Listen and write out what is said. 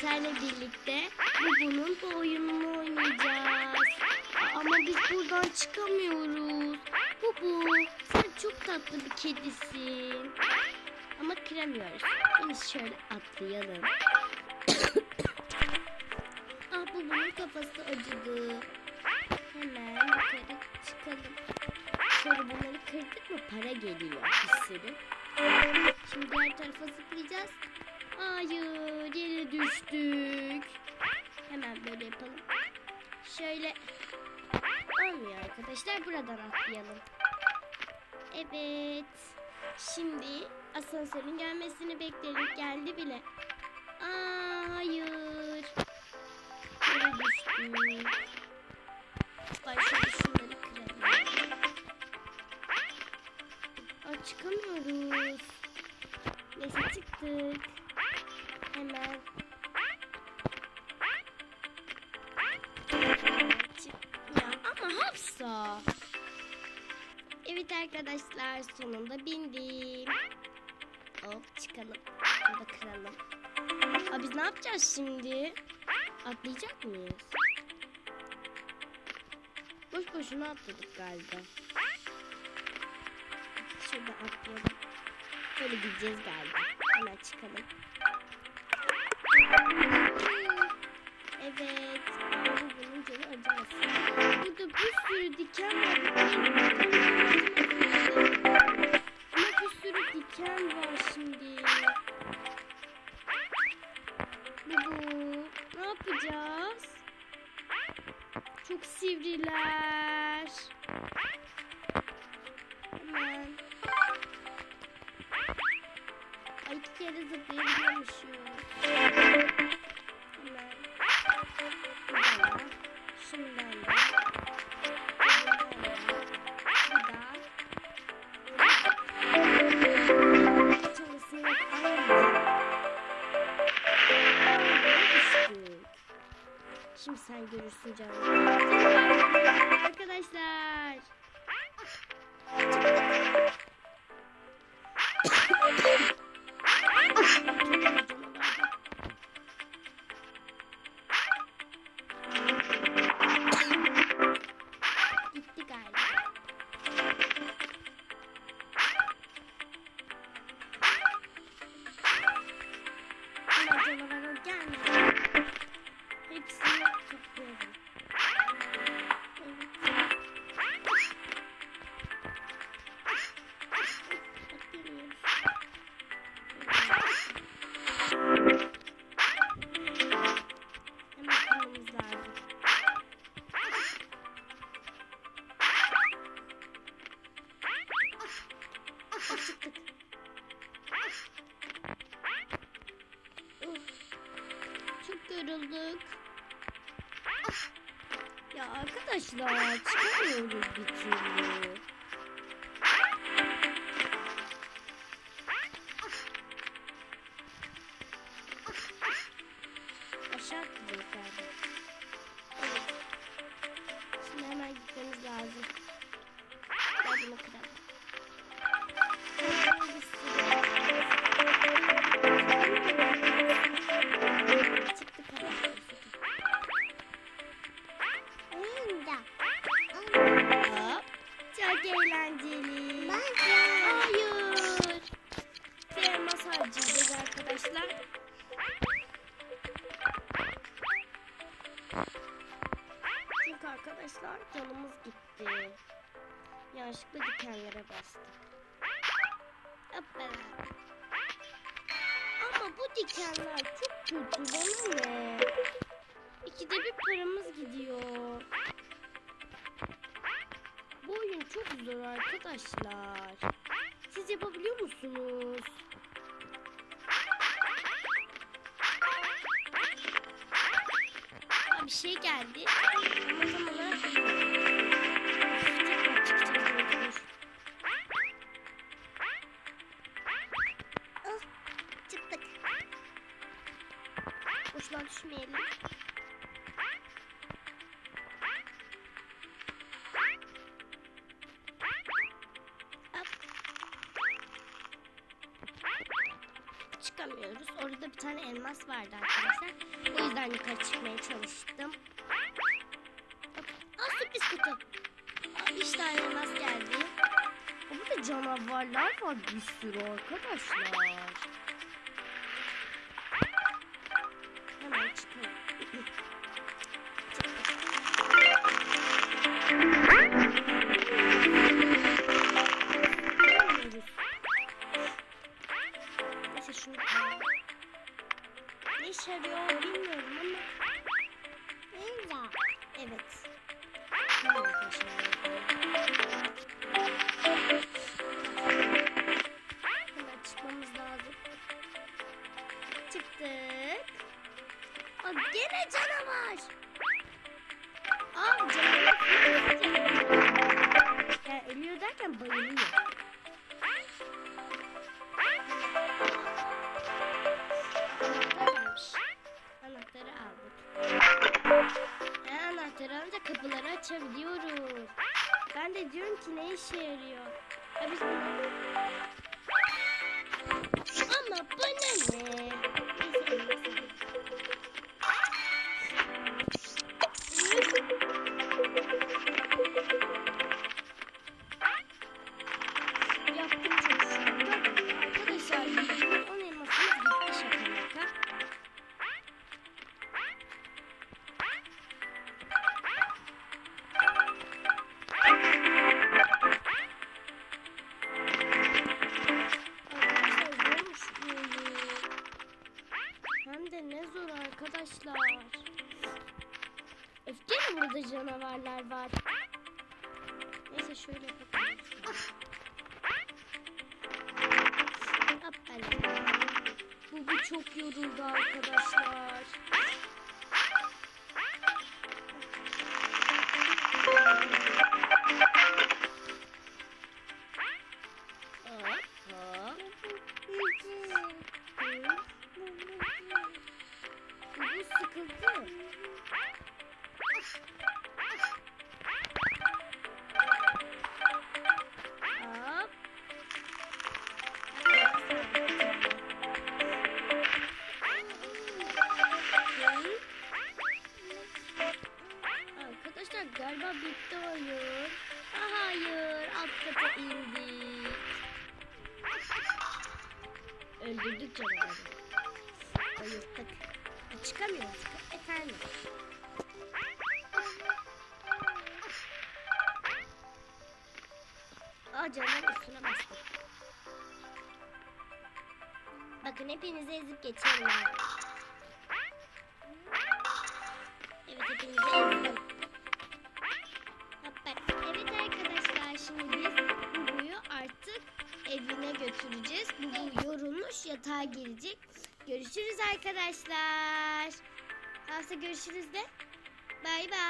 Senle birlikte Bubu'nun bu oyununu oynayacağız. Ama biz buradan çıkamıyoruz. Bubu sen çok tatlı bir kedisin. Ama kıramıyoruz. Biz şöyle atlayalım. ah Bubu'nun kafası acıdı. Hemen yukarı çıkalım. Şöyle bunları kırdık mı para geliyor sürü. Şimdi diğer tarafa zıplayacağız. Hayır yere düştük. Hemen böyle yapalım. Şöyle olmuyor arkadaşlar. Buradan atlayalım. Evet. Şimdi asansörün gelmesini bekleyelim. Geldi bile. Hayır. Yere düştük. Başka şunları kıralım. Aa, çıkamıyoruz. Neyse çıktık. Hemen. Ya ama Hafsa. Evet arkadaşlar sonunda bindim. Hop çıkalım. Burada kıralım. Aa, biz ne yapacağız şimdi? Atlayacak mıyız? Boş boşuna atladık galiba. Şurada atlayalım. Böyle gideceğiz galiba. Hemen çıkalım. Evet. Bunun canı acımasın. Burada bir sürü diken var. Ama bir sürü diken var şimdi. Bu ne yapacağız? Çok sivriler. Hemen. Ay iki kere zıplayabiliyormuşum. Sen görürsün canım. Arkadaşlar. Çok yorulduk. Ya arkadaşlar çıkamıyoruz bir türlü. Yanlışlıkla dikenlere bastık. Hoppala. Ama bu dikenler çok kötü bana ne? İkide bir paramız gidiyor. Bu oyun çok zor arkadaşlar. Siz yapabiliyor musunuz? Aa, bir şey geldi. Ama tam Düşmeyelim. çıkamıyoruz. Orada bir tane elmas vardı arkadaşlar. O yüzden yukarı çıkmaya çalıştım. Aa sürpriz kutu. Üç tane elmas geldi. Burada canavarlar var bir sürü arkadaşlar. Neyse şunu. Ne işe yarıyor bilmiyorum ama. Neyse. Evet. Hemen çıkmamız lazım. Çıktık. Aa, gene canavar. Aa canavar. Yani ölüyor derken bayılıyor. Ben de diyorum ki ne işe yarıyor? Ya biz De ne zor arkadaşlar. Öfke mi burada canavarlar var? Neyse şöyle yapalım. Hoppala. Bu, bu çok yoruldu arkadaşlar. Hop. Arkadaşlar galiba bitti oyun. Hayır alt kata indik. Öldürdük canavarı. Bayılttık. Çıkamıyoruz. Efendim. Aa canavar üstüne bastı. Bakın hepinizi ezip geçerim ben. Evet hepinizi ezdim. Hoppa. Evet arkadaşlar şimdi biz Bubu'yu artık evine götüreceğiz. Bubu yorulmuş yatağa girecek. Görüşürüz arkadaşlar. Hafta görüşürüz de. Bay bay.